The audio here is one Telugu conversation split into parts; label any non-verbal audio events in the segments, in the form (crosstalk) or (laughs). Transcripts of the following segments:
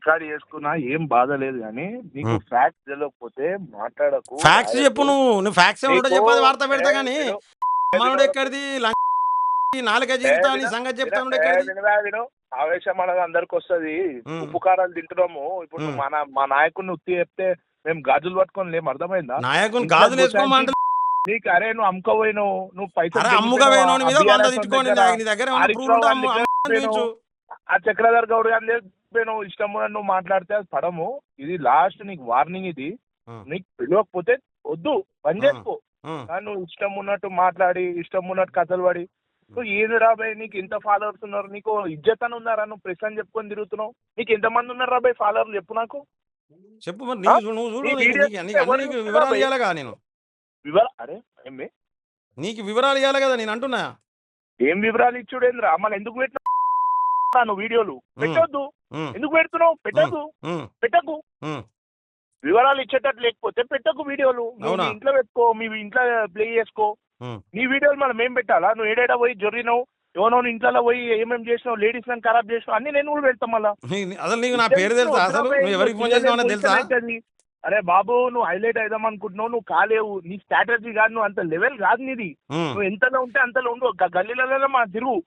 రికార్డ్ చేసుకున్నా ఏం బాధ లేదు కానీ నీకు Hmm. ఫ్యాక్ట్ తెలియకపోతే మాట్లాడకు. ఫ్యాక్స్ చెప్పు నువ్వు. నువ్వు ఫ్యాక్స్ ఏమంటే చెప్పదు వార్త పెడతా కానీ మనోడు ఎక్కడిది? నాలుక జీవితా నీ సంగతి చెప్తాను ఎక్కడిది? ఆవేశం అనేది అందరికి వస్తుంది. ఉప్పు కారాలు తింటున్నాము. ఇప్పుడు Hmm. మన మా నాయకుడిని ఉత్తి చెప్తే మేము గాజులు పట్టుకొని లేము అర్థమైందా? నాయకుని గాజులు వేసుకోమంటే నీకు అరే నువ్వు అమ్ముకోపోయినావు నువ్వు పైసలు అరే అమ్ముగా తింటున్నావా? వేయనోని మీద వంద తిట్టుకోండి. దగ్గర నీ దగ్గర ఏమైనా హరీష్ ప్రూఫ్ రావు ఉంటే గారిని అమ్ము- దగ్గర అమ్ము నేను చూపించు. ఆ చక్రధర్ గౌడ్ గారిని చెప్పి నువ్వు ఇష్టం ఉన్నట్టు నువ్వు మాట్లాడితే అది పడము. ఇది లాస్ట్ నీకు వార్నింగ్ ఇది. నీకు పిలవకపోతే వద్దు. పని. చేసుకో. కానీ నువ్వు ఇష్టం ఉన్నట్టు మాట్లాడి ఇష్టం ఉన్నట్టు కథలు పడి. నువ్వు ఏంది రాబాయ్ నీకు ఇంత ఫాలోవర్స్ ఉన్నారు నీకు ఇజ్జత్ అని ఉన్నారా? నువ్వు ప్రెస్ అని చెప్పుకొని తిరుగుతున్నావు. నీకు ఎంతమంది ఉన్నారు రాబాయ్ ఫాలోవర్లు చెప్పు నాకు. చెప్పు మరి నువ్వు చూడు వివరాలు భయ్? ఇవ్వాలిగా నేను. వివర అరే ఏమి నీకు వివరాలు ఇవ్వాలి కదా నేను అంటున్నా. ఏం వివరాలు ఇచ్చుడేంద్రా? మళ్ళీ ఎందుకు పెట్టినా నువ్వు వీడియోలు. పెట్టొద్దు. ఎందుకు పెడుతున్నావు? పెట్టకు. ఉం. వివరాలు ఇచ్చేటట్టు లేకపోతే పెట్టకు వీడియోలు. నువ్వు ఇంట్లో పెట్టుకో మీ ఇంట్లో ప్లే చేసుకో. నీ వీడియోలు మనం ఏం పెట్టాలా? నువ్వు ఏడేడా పోయి జొర్రినావు? ఎవరో ఇంట్లో పోయి ఏమేం చేసినావు? లేడీస్ని ఖరాబ్ చేసినావు? అన్ని నేను కూడా పెడతాం మళ్ళా. అసలు నీకు నా పేరు తెలుసా? అసలు నువ్వు ఎవరికి ఫోన్ చేసినావని తెలుసా? అరే బాబు నువ్వు హైలైట్ అయిదాం అనుకుంటున్నావు. నువ్వు కాలేవు. నీ స్ట్రాటజీ కాదు. నువ్వు అంత లెవెల్ కాదు నీది. నువ్వు ఎంతలో ఉంటే అంతలో ఉండు. గల్లీలలో మా తిరుగు.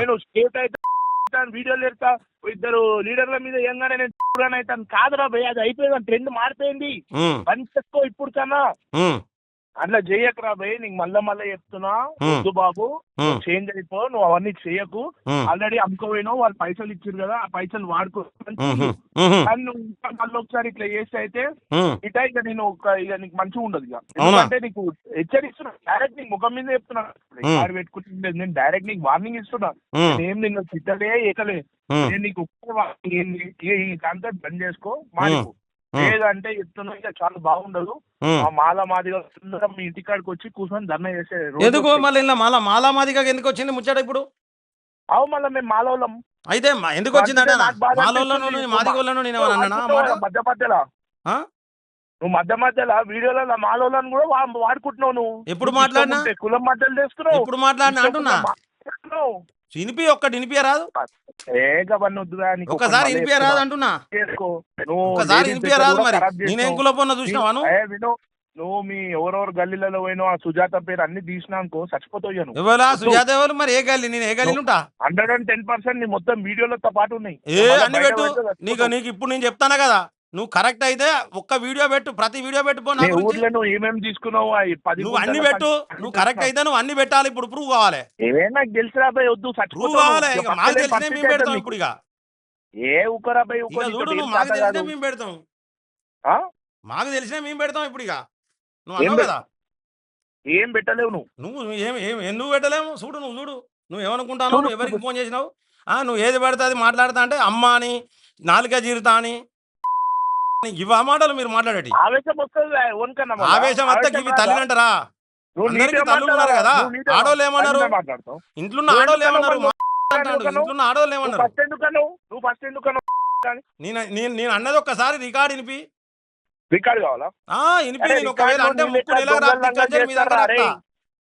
నేను స్టేట్ అయితే (laughs) వీడియోలు ఎడతా ఇద్దరు లీడర్ల మీద ఏంగానే నేను (laughs) అవుతాను. కాదురా భయ్ అది అయిపోయింది ట్రెండ్ మారిపోయింది. పని చేసుకో ఇప్పుడు కన్నా. అట్లా చేయకురా భయ్ నీకు మళ్ళా మళ్ళా చెప్తున్నా. వద్దు బాబు. చేంజ్ అయిపో నువ్వు అవన్నీ చేయకు. ఆల్రెడీ అమ్ముకోపోయినావు వాళ్ళు పైసలు ఇచ్చారు కదా ఆ పైసలు వాడుకో కానీ నువ్వు ఇంకా మళ్ళీ ఒకసారి ఇట్లా చేస్తే అయితే. ఇట ఇక నేను ఒక ఇక నీకు మంచిగా ఉండదు ఇక? ఎందుకంటే నీకు హెచ్చరిస్తున్నా. డైరెక్ట్ నీకు ముఖం మీద చెప్తున్నా. పెట్టుకుంటుంది నేను డైరెక్ట్ నీకు వార్నింగ్ ఇస్తున్నా. నేను ఏం నిన్ను తిట్టలే ఏకలే. నేను నీకు ఒక్క వార్నింగ్ ఈ కాన్సెప్ట్ బంద్ చేసుకో మారిపో. లేదంటే చెప్తున్నా ఇక చాలా బాగుండదు. మాల మాదిగా అందరం మీ ఇంటికాడికి వచ్చి కూర్చొని ధర్నా చేసే ఎందుకు. మళ్ళీ ఇలా మాలా మాలా మాదిగా ఎందుకు వచ్చింది ముచ్చట ఇప్పుడు? అవు మళ్ళీ మేము మాలవులం అయితే ఎందుకు వచ్చిందంటే అనిపిస్తుంది. మాదిగోళ్ళను నేను వాడుకుంటావా మధ్య మధ్యలో? నువ్వు మధ్య మధ్యలో వీడియోలలో మాలోళ్ళని కూడా వాడుకుంటున్నావు నువ్వు. ఎప్పుడు మాట్లాడినా? కులం మధ్యలో చేస్తున్నావు ఇప్పుడు మాట్లాడినా? అంటున్నా. వినిపి ఒక్కటి ఒకటి వినిపియరాదు మళ్ళీ అంటున్నా వినిపియరాదు దగ్గర మరి? నేనేం. కులపోన్నా చూసినావా నువ్వు? మీ ఎవరెవరు గల్లీలలో పోయినావు ఆ సుజాత పేరు అన్ని తీసినానుకో నువ్వు. ఎవరా సుజాత ఎవరు మరి? ఏ గల్లి? నేను ఏ గల్లీలు ఉంటా? హండ్రెడ్ అండ్ టెన్ పర్సెంట్ నీ మొత్తం వీడియోలతో పాటు ఉన్నాయి. ఏ అన్ని పెట్టు. నీకు. నీకు ఇప్పుడు నేను చెప్తానా కదా? నువ్వు కరెక్ట్ అయితే ఒక్క వీడియో పెట్టు ప్రతి వీడియో పెట్టు పో నా నీ గురించి. ఊర్లో నువ్వు ఏమేమి తీసుకున్నావు నువ్వు అన్ని పెట్టు నువ్వు కరెక్ట్ అయితే నువ్వు అన్ని పెట్టాలి ఇప్పుడు ప్రూవ్ కావాలి. నాకు వద్దు ప్రూవ్ కావాలి మాకు తెలిసినే మేము పెడతాం ఇప్పుడు ఇక. ఏ చూడు నువ్వు మాకు తెలిసినే. మేము పెడతాం? మాకు తెలిసినే మేము పెడతాం ఇప్పుడు ఇక. నువ్వు ఏం అన్నావు కదా. ఏం పెట్టలేవు నువ్వు. నువ్వు ఏం ఏం ఎందుకు పెట్టలేము? చూడు నువ్వు చూడు. నువ్వు ఏమనుకుంటావు ఎవరికి. ఫోన్ చేసినావు? ఆ, నువ్వు ఏది పడితే అది మాట్లాడతా అంటే అమ్మ అని నాలుక జీరుతా అని ఇవి ఆ మాటలు మీరు మాట్లాడేటి? ఆవేశం వస్తుంది. ఆవేశం వస్తే ఇవి? తల్లి అంటారా? అందరికీ తల్లులు ఉన్నారు? కదా. ఆడోళ్ళు ఏమన్నారు? ఇంట్లో ఆడోళ్ళు ఏమన్నారు? ఇంట్లో ఆడోళ్ళు ఏమన్నారు? ఫస్ట్ ఎందుకను నువ్వు? ఫస్ట్ ఎందుకను నేను నేను నేను అన్నది ఒక్కసారి రికార్డ్ వినిపి. రికార్డ్ కావాలా? వినిపి ఒకవేళ అంటే.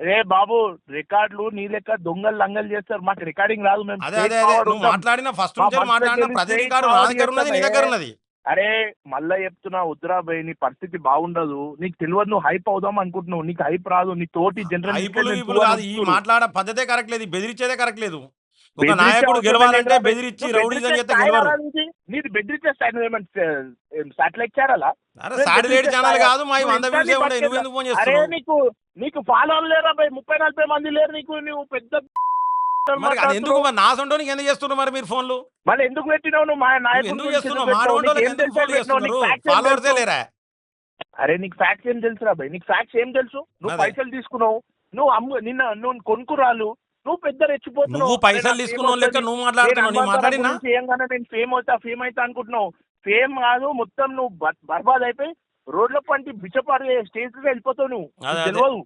రే బాబు రికార్డులు నీ లెక్క దొంగలు లంగలు చేస్తారు. మాకు రికార్డింగ్ రాదు మేము. అదే అదే నువ్వు. మాట్లాడిన ఫస్ట్ నుంచి మాట్లాడిన ప్రతి రికార్డు నా దగ్గర ఉన్నది నీ దగ్గర. ఉన్నది. అరే మళ్ళా చెప్తున్నా వద్దురా భయ్ నీ పరిస్థితి బాగుండదు. నీకు తెలియదు నువ్వు హైప్ అవుదాం అనుకుంటున్నావు. నీకు హైప్ రాదు. నీ తోటి జనరల్ ఈ మాట్లాడ పద్ధతే కరెక్ట్ లేదు. బెదిరించేదే కరెక్ట్ లేదు. ఒక నాయకుడు గెలవాలంటే. బెదిరించి రౌడీజం చేస్తే గెలవరు. నీది? బెదిరించే సాటిలైట్ ఛానలా సాటిలైట్. కాదు మా వంద వ్యూసే నువ్వు ఎందుకు ఫోన్ నీకు నీకు ఫాలోవర్లు లేరా ముప్పై నలభై మంది లేరు నీకు. నువ్వు పెద్ద మరి అది ఎందుకు? మరి నా సొంటోనికి ఎందుకు చేస్తున్నారు మరి మీరు ఫోన్లు? మళ్ళీ ఎందుకు పెట్టినావు? నువ్వు మా నాయకుడు ఎందుకు చేస్తున్నావు? మా పెట్టావు? రోడ్డు నీకు ఏం ఎందుకు తెలుసు ఫోన్లు పెట్టినావు? నీకు చేస్తున్నారు? facts ఏం ఫాలోవర్సే తెలుసు? లేరా? అరే నీకు ఫ్యాక్ట్స్ ఏం తెలుసురా భయ్ నీకు ఫ్యాక్ట్స్ ఏం తెలుసు? నువ్వు. పైసలు తీసుకున్నావు. నువ్వు అమ్ము నిన్న నువ్వు కొనుక్కురాలు నువ్వు పెద్ద రెచ్చిపోతున్నావు. నువ్వు పైసలు నేను తీసుకున్నావు లెక్క. నువ్వు మాట్లాడుతున్నావు నీ మాట్లాడినా? ఏంగానే నేను ఫేమ్ అవుతా ఫేమ్ అవుతా అనుకుంటున్నావు. ఫేమ్ కాదు మొత్తం నువ్వు బర్- బర్బాద్ అయిపోయి రోడ్ల పంటి బిచ్చపాడు స్టేజ్ వెళ్ళిపోతావు నువ్వు. తెలియదు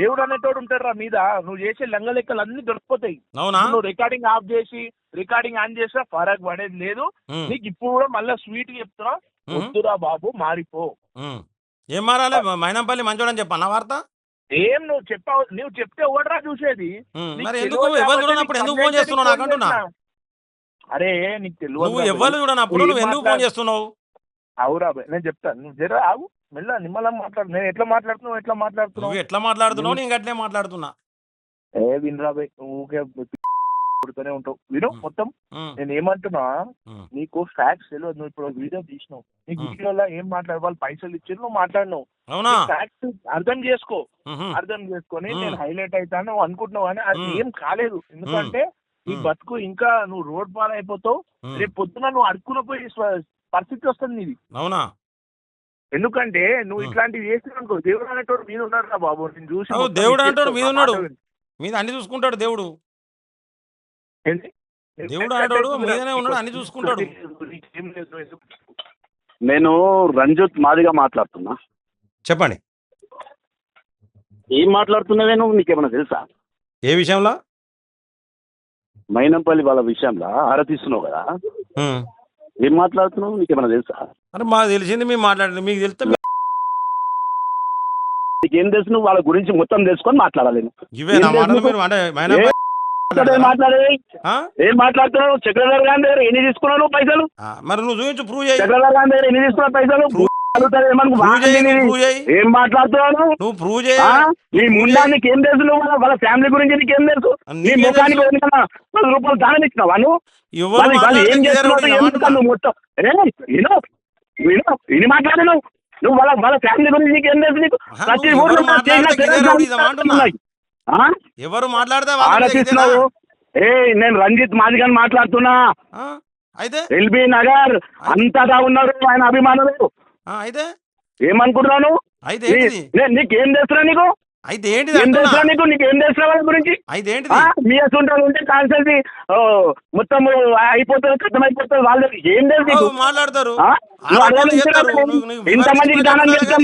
దేవుడు అనేటోడు ఉంటాడు రా మీద. నువ్వు చేసే లంగ లెక్కలు అన్ని దొరికిపోతాయి. నువ్వు రికార్డింగ్ ఆఫ్ చేసి రికార్డింగ్ ఆన్ చేసినా ఫరక్ పడేది లేదు. నీకు ఇప్పుడు కూడా మళ్ళీ స్వీట్ చెప్తున్నా వద్దురా బాబు మారిపో. ఏం మారాలి? మైనంపల్లి మంచోడని చెప్పన్నా వార్త? ఏం నువ్వు చెప్పావు నువ్వు చెప్తే ఎవడరా చూసేది? మరి ఎందుకు? ఎవరు చూడనప్పుడు ఎందుకు ఫోన్ చేస్తున్నావు నాకు అంటున్నా. అరే నీకు తెలియదు నువ్వు రా బై. ఎవ్వరు చూడనప్పుడు నువ్వు ఎందుకు ఫోన్ చేస్తున్నావు? అవురా నేను చెప్తాను. నువ్వు జర ఆగు. మెల్ల నిమ్మలం మాట్లాడు నేను ఎట్లా మాట్లాడుతున్నావు ఎట్లా మాట్లాడుతున్నావు? నువ్వు ఎట్లా మాట్లాడుతున్నావు నేను అట్లే మాట్లాడుతున్నా. ఏ వినరా బై ఊకే కొడుతూనే ఉంటావు. విను మొత్తం. ఉమ్, నేను ఏమంటున్నా ఉమ్. నీకు ఫ్యాక్ట్స్ తెలియదు నువ్వు ఇప్పుడు వీడియో తీసినావు. నీకు. వీడియోలో ఏం మాట్లాడు వాళ్ళు పైసలు ఇచ్చారు నువ్వు మాట్లాడినావు. అవునా? ఫ్యాక్ట్స్ అర్థం చేసుకో. ఉహు, అర్థం చేసుకొని. నేను హైలైట్ అవుతాను నువ్వు అనుకుంటున్నావు కానీ అది. ఏం కాలేదు. ఎందుకంటే ఈ Hmm. బతుకు ఇంకా నువ్వు రోడ్ పాలు అయిపోతావు. ఉమ్. రేపు పొద్దున నువ్వు అడుక్కున పోయి స్వ- పరిస్థితి వస్తుంది నీది. అవునా? ఎందుకంటే నువ్వు. ఇట్లాంటివి చేస్తున్నావు అనుకో దేవుడు అనేటోడు మీద ఉన్నాడు రా బాబు నేను చూసి దేవుడు. అనేటోడు మీద ఉన్నాడు. మీద అన్ని చూసుకుంటాడు దేవుడు ఏంటి? దేవుడు అనేటోడు మీదనే ఉన్నాడు, అన్ని చూసుకుంటాడు. నేను రంజిత్ మాదిగా మాట్లాడుతున్నా చెప్పండి ఏం మాట్లాడుతున్నావే నువ్వు నీకేమైనా తెలుసా ఏ విషయంలో మైనంపల్లి వాళ్ళ విషయంలో ఆరతిస్తున్నావు కదా. ఏం మాట్లాడుతున్నావు? నీకేమైనా తెలుసా? అరే మాకు తెలిసింది మేము మాట్లాడండి మీకు తెలిస్తే మీ- నీకేం తెలుసు? నువ్వు వాళ్ళ గురించి మొత్తం తెలుసుకొని మాట్లాడాలి. నువ్వు. ఇవే నా ఏం మాటలు లేదు. మీరు అంటే మైనా ఏ- ఏం మాట్లాడేది ఆ? ఏం మాట్లాడుతున్నావు? చక్రధర్ గారి దగ్గర ఎన్ని తీసుకున్నావు నువ్వు పైసలు? ఆ, మరి నువ్వు చూపించు ప్రూవ్ చేయి. చక్రధర్ గారి దగ్గర ఎన్ని తీసుకున్నావు పైసలు? ఏం మాట్లాడుతున్నావు? నువ్వు? ప్రూవ్ చేయి? నీ నీకేం తెలుసు నువ్వు? వాళ్ళ- ఫ్యామిలీ గురించి నీకేం తెలుసు? నీ నీకేం ముఖానికి పది రూపాయలు దానం ఇచ్చినావా నువ్వు? ఏం? నువ్వు మొత్తం విను. విను. ఇది మాట్లాడు నువ్వు. నువ్వు వాళ్ళ వాళ్ళ ఫ్యామిలీ గురించి నీకు ఏం తెలుసు నీకు? ప్రతి ఊర్లో ఎవరు చేసిన మాట్లాడితే తెలంగాణ క్లియర్ అవుతుంది ఏమంటున్నా? ఉన్నాయి. ఆ? ఎవరు మాట్లాడితే వాళ్ళకి ఆలోచిస్తున్నావు? ఏ నేను రంజిత్ మాదిగని మాట్లాడుతున్నా? అయితే? ఎల్బీ నగర్ అంతగా ఉన్నారు ఆయన అభిమానులు. అయితే? ఏమనుకుంటున్నాను అయితే నీ- ఏంటిది? నే- నీకేం అయితే ఏం తెలుసురా నీకు? నీకేం తెలుసురా వాళ్ళ గురించి? అయితే ఆ? ఏంటిది మీ అసలు ఉంటే కాన్సల్టీ మొత్తం అయిపోతుంది కథం అయిపోతుంది వాళ్ళు ఏం తెలుసు మాట్లాడతారు. నువ్వు ఇంతమందికి దానం చేస్తాం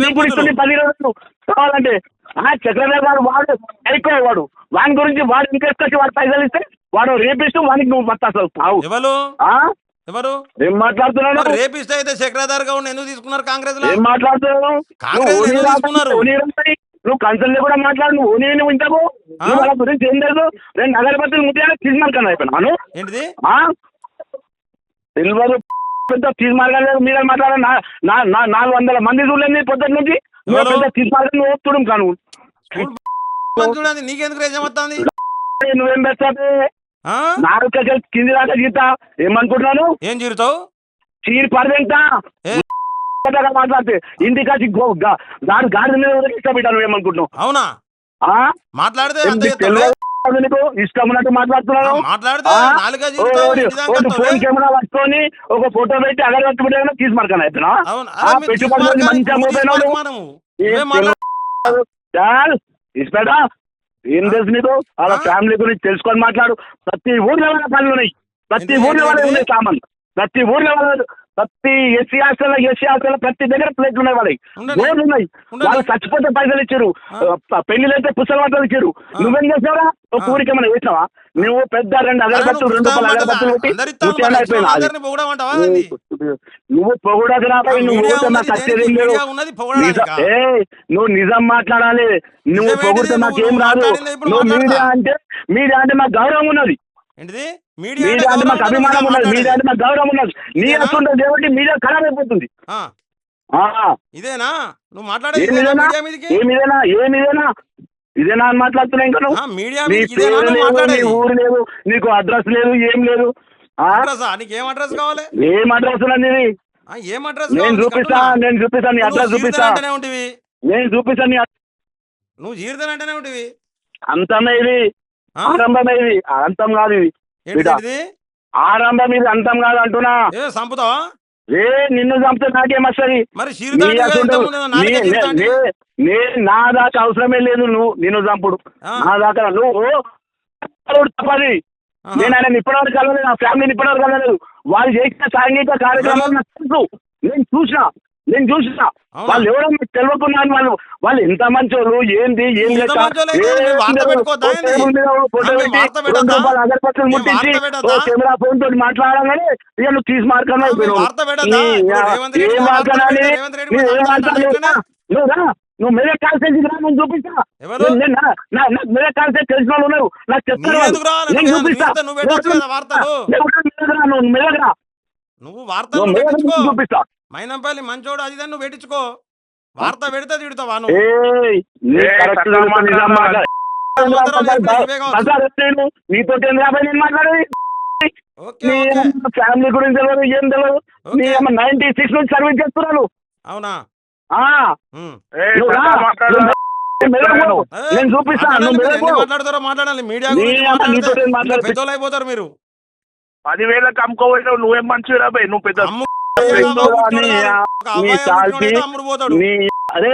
నీకు ఇస్తుంది పది రోజులు కావాలంటే ఆ చక్రధర్ గారు వాడు అయిపోయి వాడు. వాని గురించి వాడు వచ్చి వాడు పైసలు ఇస్తే వాడు రేపిస్తూ వానికి నువ్వు మత్త అసలు ఎవరు? ఏం రేపిస్ట్ అయితే చక్రధారి గౌడ్ ఎందుకు తీసుకున్నారు కాంగ్రెస్లో? ఏం మాట్లాడుతున్నావు? కాంగ్రెస్ నువ్వు ఎందుకు తీసుకున్నారు? కన్సల్ట్ కూడా మాట్లాడు నువ్వు నువ్వు ఇంతకు? నువ్వు వాళ్ళ గురించి ఏం తెలుసు? రెండు అగరబత్తులు ముట్టిగా తీసుమార్కన్నా అయిపోయినాను ఏంటిది? తెలియదు. పెద్ద తీసుమార్గాలు మీద మాట్లాడ నాలుగు వందల మంది చూడలేదు పొద్దున్న నుంచి. నువ్వు? పెద్ద తీసుమార్గం నువ్వు కాను. చూడండి. నీకెందుకు రేజం వస్తుంది నువ్వేం పెడతావు కింది దాకా గీతా ఏమనుకుంటున్నాను? ఏం జీరుతావు? చీరి పడదేంటా? మాట్లాడితే ఇంటికి వచ్చి గో- గా- గాడి మీద ఇష్టపెట్టాను నువ్వేమనుకుంటున్నావు? అవునా? మాట్లాడితే నీకు? ఇష్టం ఉన్నట్టు మాట్లాడుతున్నాను. ఫోన్ కెమెరా పట్టుకొని ఒక ఫోటో పెట్టి అగరబత్తి పెట్టాను తీసుమార్కన్నా అయిపోయినా అవును. ఆ, అరే మీరు పెట్టుబడులు తీసుమార్గాలి, మంచిగా. తీసుమార్గమానము. ఏం తెలుసు నీకు వాళ్ళ? ఫ్యామిలీ గురించి తెలుసుకొని మాట్లాడు ప్రతి ఊర్లో వాళ్ళ పనులు ఉన్నాయి ప్రతి ఊర్లో వాళ్ళ? ఉన్నాయి సామాన్ ప్రతి ఊర్లో వాళ్ళ ప్రతి ఎస్సీ హాస్టల్ ఎస్సీ హాస్టల్ ప్రతి దగ్గర ప్లేట్లు ఉన్నాయి వాళ్ళకి. బోర్లు ఉన్నాయి. వాళ్ళు చచ్చిపోతే పైసలు ఇచ్చారు. పెళ్ళిలు అయితే పుస్తకాలు వాటలు ఇచ్చారు. నువ్వేం చేసావరా ఒక ఆ. ఊరికి ఏమైనా చేసినావా నువ్వు పెద్ద రెండు అగరబత్తులు రెండు రూపాయల అగరబత్తులు పెట్టి? నువ్వు రాబాయి నువ్వు ఏయ్, నువ్వు నిజం మాట్లాడాలి నువ్వు? పొగిడితే నాకేం రాదు నువ్వు. మీడియా అంటే మీడియా అంటే నాకు గౌరవం ఉన్నది ఏంటిది మీడియా మీడియా అంటే మాకు గౌరవం అభిమానం ఉందని ఉన్నది మాట్లాడేది. మీడియా అంటే మాకు గౌరవం ఉన్నది. నీ ఇదేనా? వస్తుంటుంది కాబట్టి మీడియా ఖరాబ్ అయిపోతుంది. ఇదేనా? నువ్వు మీడియా మీదకి? ఏమిదేనా ఏమిదేనా ఇదేనా? అని మాట్లాడుతున్నా ఇంకా నువ్వు? ఆ, మీడియా నీ మీదకి ఇదేనా పేరు నువ్వు లేదు ఊరు నీకు అడ్రస్ లేదు ఏం లేదు? అడ్రస్? నీకు ఏం అడ్రస్ కావాలి? ఏం అడ్రస్ ఉన్నది నీది? ఆ, ఏం అడ్రస్ నేను చూపిస్తా? నేను చూపిస్తా నీ అడ్రస్ చూపిస్తా. నేను చూపిస్తా నీ నువ్వు జీవితానంటేనే ఉంటివి. అంతమే ఇది. ఆ? ఆరంభం ఇది అంతం కాదు ఇది. ఏంటిది? ఆరంభం ఇది అంతం కాదు అంటున్నా ఏ సంపుతావా ఏ నిన్ను చంపితే నాకేం వస్తుంది? మరి నీ ముందు దాకా అవసరమే లేదు నువ్వు నిన్ను చంపుడు. నా దాకా నువ్వు తప్పది. నేను ఆయన ఇప్పటివరకు కలవలేదు నా ఫ్యామిలీని ఇప్పటివరకు కలవలేదు వాళ్ళు చేసిన సాంఘిక కార్యక్రమాలు నేను చూసిన. నేను చూసిన? వాళ్ళు ఎవరో మీకు తెలియకున్నాను వాళ్ళు వాళ్ళు ఎంత మంచోళ్ళు ఏంది ఏం లెక్క? ఏం మీరు వార్త మీరు వార్త మీరు ముట్టించి వార్త? కెమెరా ఫోన్ తోటి మాట్లాడగానే ఇక నువ్వు తీసి మీరు వార్త రెడ్డి ఏం వార్త ఏం మాట్లాడాలి? మాట్లాడాలి ఇట్లనే? నువ్వు రా. నువ్వు మెదక్ కాన్సెన్స్ రా నేను చూపిస్తా. నాకు మెదక్ కాన్సెన్స్ తెలిసిన వాళ్ళు ఉన్నారు. నాకు చెప్తారు నీ వాళ్ళు. ఎందుకు రావాలి? నేను నువ్వు చూపిస్తా. నువ్వు పెట్టొచ్చు కదా వార్తలు? నేను కూడా మెదక్ రా, నువ్వు నుంచి చూపిస్తా. మైనంపల్లి మంచోడు అది నువ్వు పెట్టించుకో వార్త పెడితే తిడతావా. నీతో ఏం రాబాయి నేను మాట్లాడేది. ఓకే నీ ఓకే. ఫ్యామిలీ గురించి తెలియదు ఏం తెలియదు నీ. నైన్టీ సిక్స్ నుంచి సర్వీస్ చేస్తున్నాను అవునా? నేను చూపిస్తా మాట్లాడాలి నువ్వు మీరు మెదక్ ఎన్ని పో. మాట్లాడతారో మాట్లాడాలి. మీడియా పెద్దోళ్ళు అయిపోతారు మీరు. పదివేలకు అమ్ముకోపోయినావు నువ్వేం మంచివి రాబాయ్ నువ్వు పెద్ద అరే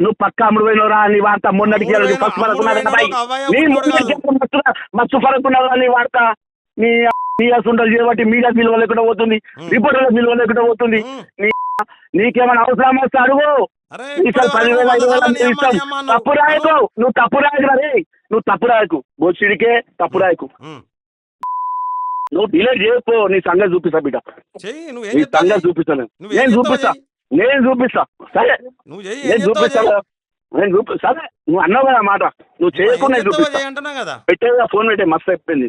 నువ్వు పక్క అమ్ముడు పోయినవరా నీ వార్త మొన్నటికి ఫస్ట్ కాదు. మస్తు ఫరక్ ఉన్నదా నీ వార్త. నీ నీ అసలు చేయబట్టి మీడియా విలువ లేకుండా పోతుంది. రిపోర్టర్ల విలువ లేకుండా పోతుంది. నీ నీకేమైనా అవసరం వస్తే అడుగు. పదివేల ఐదు వేల ఇస్తాం. తప్పు రాయకు. నువ్వు తప్పు రాయకు రే నువ్వు తప్పు రాయకు. బొచ్చిడికే తప్పు రాయకు. నువ్వు డిలే చేయకు నీ సంగతి చూపిస్తా బిడ్డ. నీ సంగతి. చూపిస్తాను నేను చూపిస్తా. నేను చూపిస్తా. సరే. నేను చూపిస్తా. నేను చూపి సరే. నువ్వు అన్నావు కదా మాట. నువ్వు చేయకుండా చూపిస్తా. పెట్టేదా ఫోన్ పెట్టే మస్తు అయిపోయింది.